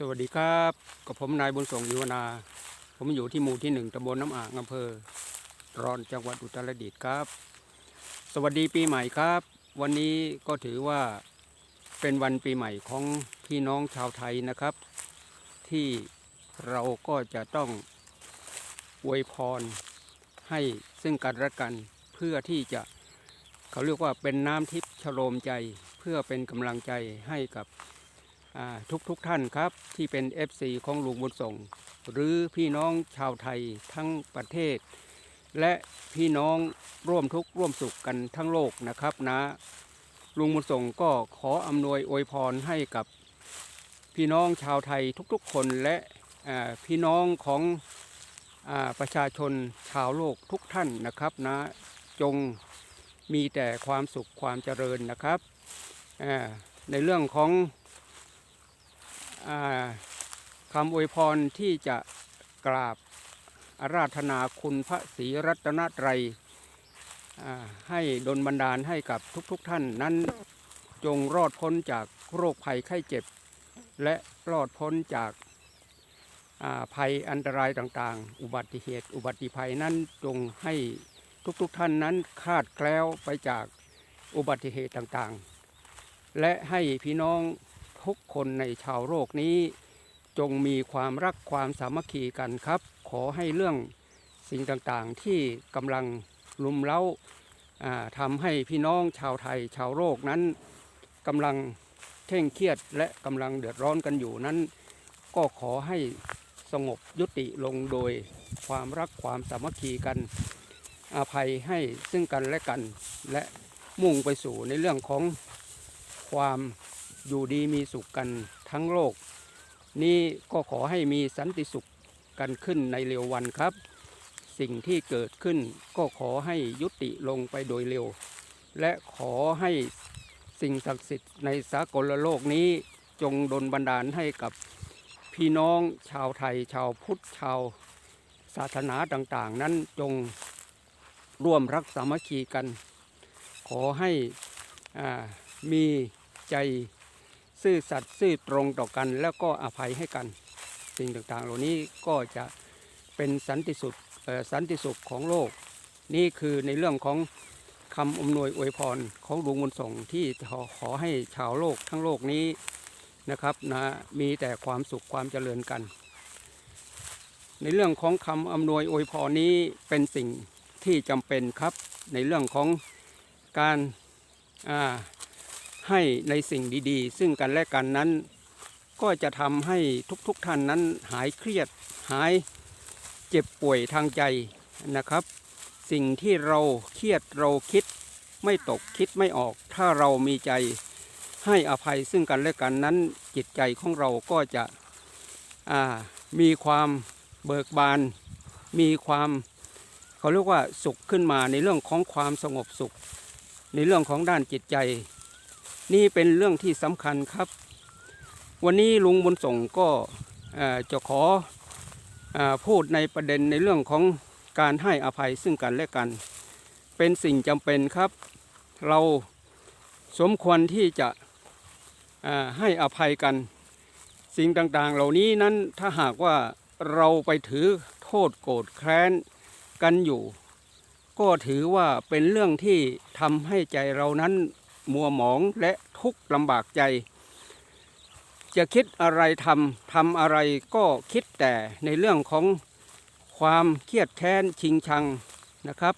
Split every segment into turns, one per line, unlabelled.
สวัสดีครับกับผมนายบุญส่งยุวนา ผมอยู่ที่หมู่ที่หนึ่งตำบลน้ำอ่างอำเภอรอนจังหวัดอุตรดิตถ์ครับ สวัสดีปีใหม่ครับ วันนี้ก็ถือว่าเป็นวันปีใหม่ของพี่น้องชาวไทยนะครับ ที่เราก็จะต้องอวยพรให้ซึ่งกันและกันเพื่อที่จะเขาเรียกว่าเป็นน้ำทิพย์ชโลมใจ เพื่อเป็นกำลังใจให้กับ ทุกทุกท่านครับที่เป็น FC ของลุงบุญส่ง หรือพี่น้องชาวไทยทั้งประเทศ และพี่น้องร่วมทุกข์ร่วมสุขกันทั้งโลกนะครับนะลุงบุญส่งก็ขออำนวยอวยพรให้กับพี่น้องชาวไทยทุกๆคนและพี่น้องของอประชาชนชาวโลกทุกท่านนะครับนะจงมีแต่ความสุขความเจริญนะครับในเรื่องของ คำอวยพรที่จะกราบอาราธนาคุณพระศรีรัตนตรัยให้ดลบันดาลให้กับทุกๆทท่านนั้นจงรอดพ้นจากโรคภัยไข้เจ็บ และรอดพ้นจากาภัยอันตรายต่างๆ อุบัติเหตุ อุบัติภัยนั้นจงให้ทุกๆทท่านนั้นคาดแคล้วไปจากอุบัติเหตุต่างๆ และให้พี่น้อง ทุกคนในชาวโลกนี้ จงมีความรักความสามัคคีกันครับ ขอให้เรื่องสิ่งต่างๆที่กำลังลุมเล้าอ่าทำให้พี่น้องชาวไทยชาวโลกนั้นกำลังเคร่งเครียดและกำลังเดือดร้อนกันอยู่นั้น ก็ขอให้สงบยุติลงโดยความรักความสามัคคีกัน อภัยให้ซึ่งกันและกัน และมุ่งไปสู่ในเรื่องของความ อยู่ดีมีสุขกันทั้งโลก นี่ก็ขอให้มีสันติสุขกันขึ้นในเร็ววันครับ สิ่งที่เกิดขึ้นก็ขอให้ยุติลงไปโดยเร็ว และขอให้สิ่งศักดิ์สิทธิ์ในสากลโลกนี้จงดลบันดาลให้กับพี่น้องชาวไทย ชาวพุทธชาวศาสนาต่างๆ นั้นจงร่วมรักสามัคคีกัน ขอให้อ่ามีใจ ซื่อสัตย์ซื่อตรงต่อกัน แล้วก็อภัยให้กัน สิ่งต่างๆ เหล่านี้ก็จะเป็นสันติสุขสันติสุขของโลก นี่คือในเรื่องของคำอำนวยอวยพรของหลวงบุญส่งที่ขอขอให้ชาวโลกทั้งโลกนี้นะครับนะมีแต่ความสุขความเจริญกัน ในเรื่องของคำอำนวยอวยพรนี้เป็นสิ่งที่จำเป็นครับในเรื่องของการอ่า ให้ในสิ่งดีๆ ซึ่งกันและกันนั้น ก็จะทำให้ทุกๆทท่านนั้นหายเครียดหายเจ็บป่วยทางใจนะครับ สิ่งที่เราเครียดเราคิดไม่ตกคิดไม่ออก ถ้าเรามีใจให้อภัยซึ่งกันและกันนั้นจิตใจของเราก็จะมีความเบิกบาน มีความเขาเรียกว่าสุขขึ้นมาในเรื่องของความสงบสุข ในเรื่องของด้านจิตใจ นี่เป็นเรื่องที่สำคัญครับ วันนี้ลุงบุญส่งก็จะขออพูดในประเด็นในเรื่องของการให้อภัยซึ่งกันและกัน เป็นสิ่งจำเป็นครับ เราสมควรที่จะให้อภัยกัน สิ่งต่างๆ เหล่านี้นั้นถ้าหากว่าเราไปถือโทษโกรธแค้นกันอยู่ ก็ถือว่าเป็นเรื่องที่ทำให้ใจเรานั้น มัวหมองและทุกข์ลำบากใจ จะคิดอะไรทำทำอะไรก็คิดแต่ในเรื่องของความเครียดแค้นชิงชังนะครับ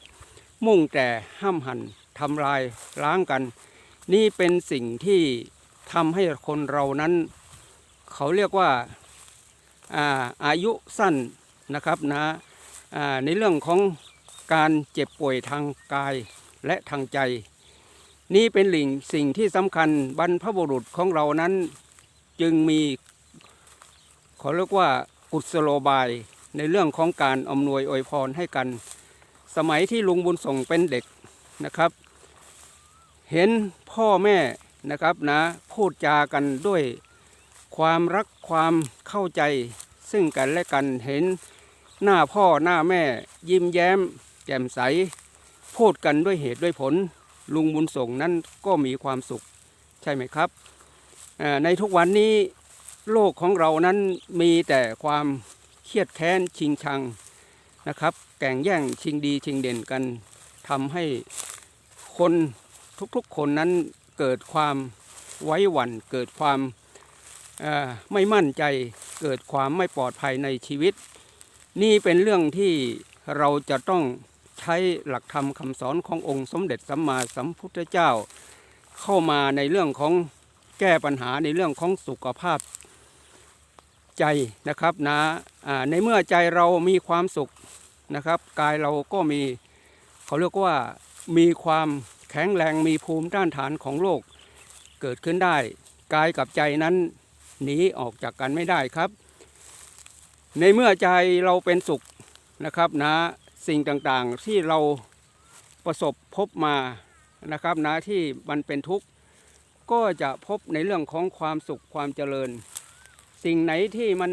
มุ่งแต่ห้ามหันทำลายล้างกัน นี่เป็นสิ่งที่ทำให้คนเรานั้น เขาเรียกว่าอาอายุสั้นนะครับนะในเรื่องของการเจ็บป่วยทางกายและทางใจ นี่เป็นหลิงสิ่งที่สำคัญบรรพบุรุษของเรานั้นจึงมีขอเรียกว่ากุศโลบายในเรื่องของการอำนวยอวยพรให้กัน สมัยที่ลุงบุญส่งเป็นเด็กนะครับ เห็นพ่อแม่นะครับนะพูดจากันด้วยความรักความเข้าใจ ซึ่งกันและกันเห็นหน้าพ่อหน้าแม่ยิ้มแย้ม แจ่มใส พูดกันด้วยเหตุด้วยผล ลุงบุญส่งนั้นก็มีความสุขใช่ไหมครับ ในทุกวันนี้โลกของเรานั้นมีแต่ความเครียดแค้นชิงชังนะครับ แก่งแย่งชิงดีชิงเด่นกันทำให้คนทุกๆคนนั้นเกิดความไว้หวั่นเกิดความไม่มั่นใจเกิดความไม่ปลอดภัยในชีวิต นี่เป็นเรื่องที่เราจะต้อง ใช้หลักธรรมคำสอนขององค์สมเด็จสัมมาสัมพุทธเจ้า เข้ามาในเรื่องของแก้ปัญหาในเรื่องของสุขภาพใจนะครับนะอ่าในเมื่อใจเรามีความสุขนะครับกายเราก็มีเขาเรียกว่ามีความแข็งแรงมีภูมิต้านทานของโลกเกิดขึ้นได้ กายกับใจนั้นหนีออกจากกันไม่ได้ครับ ในเมื่อใจเราเป็นสุขนะครับนะ สิ่งต่างๆที่เราประสบพบมานะครับนะที่มันเป็นทุกข์ก็จะพบในเรื่องของความสุขความเจริญ สิ่งไหนที่มัน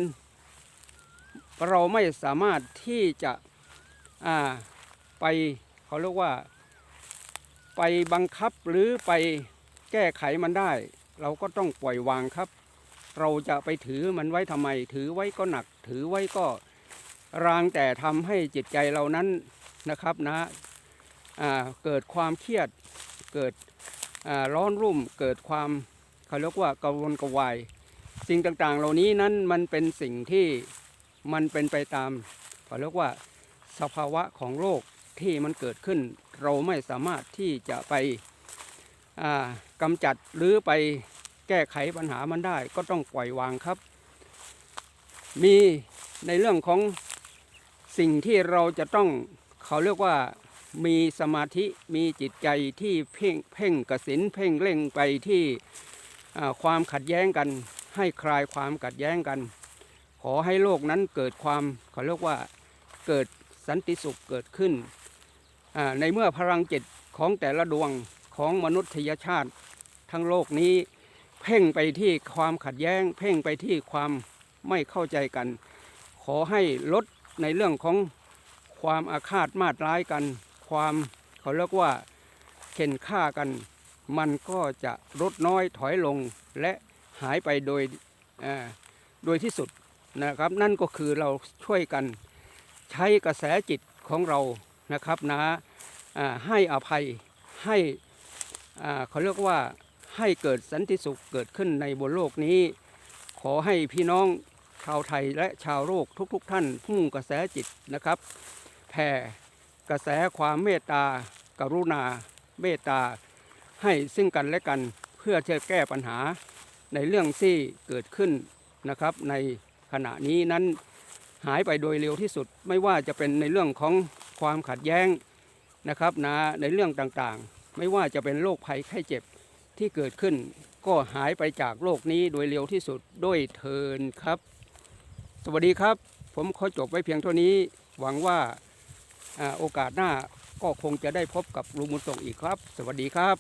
เราไม่สามารถที่จะอ่าไปเขาเรียกว่า ไปบังคับหรือไปแก้ไขมันได้ เราก็ต้องปล่อยวางครับ เราจะไปถือมันไว้ทำไม ถือไว้ก็หนัก ถือไว้ก็ รางแต่ทำให้จิตใจเรานั้นนะครับนะเกิดความเครียดเกิดร้อนรุ่มเกิดความเขาเรียกว่ากระวนกระวาย สิ่งต่างๆ เหล่านี้นั้นมันเป็นสิ่งที่มันเป็นไปตามเขาเรียกว่าสภาวะของโลกที่มันเกิดขึ้น เราไม่สามารถที่จะไปอ่ากำจัดหรือไปแก้ไขปัญหามันได้ ก็ต้องปล่อยวางครับ มีในเรื่องของ สิ่งที่เราจะต้องเขาเรียกว่ามีสมาธิมีจิตใจที่เพ่งเพ่งกสินเพ่งเล่งไปที่ความขัดแย้งกัน ให้คลายความขัดแย้งกัน ขอให้โลกนั้นเกิดความเขาเรียกว่าเกิดสันติสุขเกิดขึ้น ในเมื่อพลังจิตของแต่ละดวงของมนุษยชาติ ทั้งโลกนี้ เพ่งไปที่ความขัดแย้ง เพ่งไปที่ความไม่เข้าใจกัน ขอให้ลด ในเรื่องของความอาฆาตมาตร้ายกัน ความเขาเรียกว่าเข็นฆ่ากัน มันก็จะลดน้อยถอยลงและหายไปโดยอ่อโดยที่สุดนะครับ นั่นก็คือเราช่วยกันใช้กระแสจิตของเรานะครับนะให้อภัยให้อ่าเขาเรียกว่าให้เกิดสันติสุขเกิดขึ้นในบนโลกนี้ ขอให้พี่น้อง ชาวไทยและชาวโลกทุกๆทท่านพุ่งกระแสจิตนะครับแผ่กระแสความเมตตากรุณา เมตตา ให้ซึ่งกันและกันเพื่อจะแก้ปัญหาในเรื่องที่เกิดขึ้นนะครับ ในขณะนี้นั้นหายไปโดยเร็วที่สุดไม่ว่าจะเป็นในเรื่องของความขัดแย้งนะครับนะในเรื่องต่างๆ ไม่ว่าจะเป็นโรคภัยไข้เจ็บที่เกิดขึ้น ก็หายไปจากโลกนี้โดยเร็วที่สุดด้วยเทินครับ สวัสดีครับ ผมขอจบไว้เพียงเท่านี้ หวังว่าโอกาสหน้าก็คงจะได้พบกับลุงมุนส่งอีกครับ สวัสดีครับ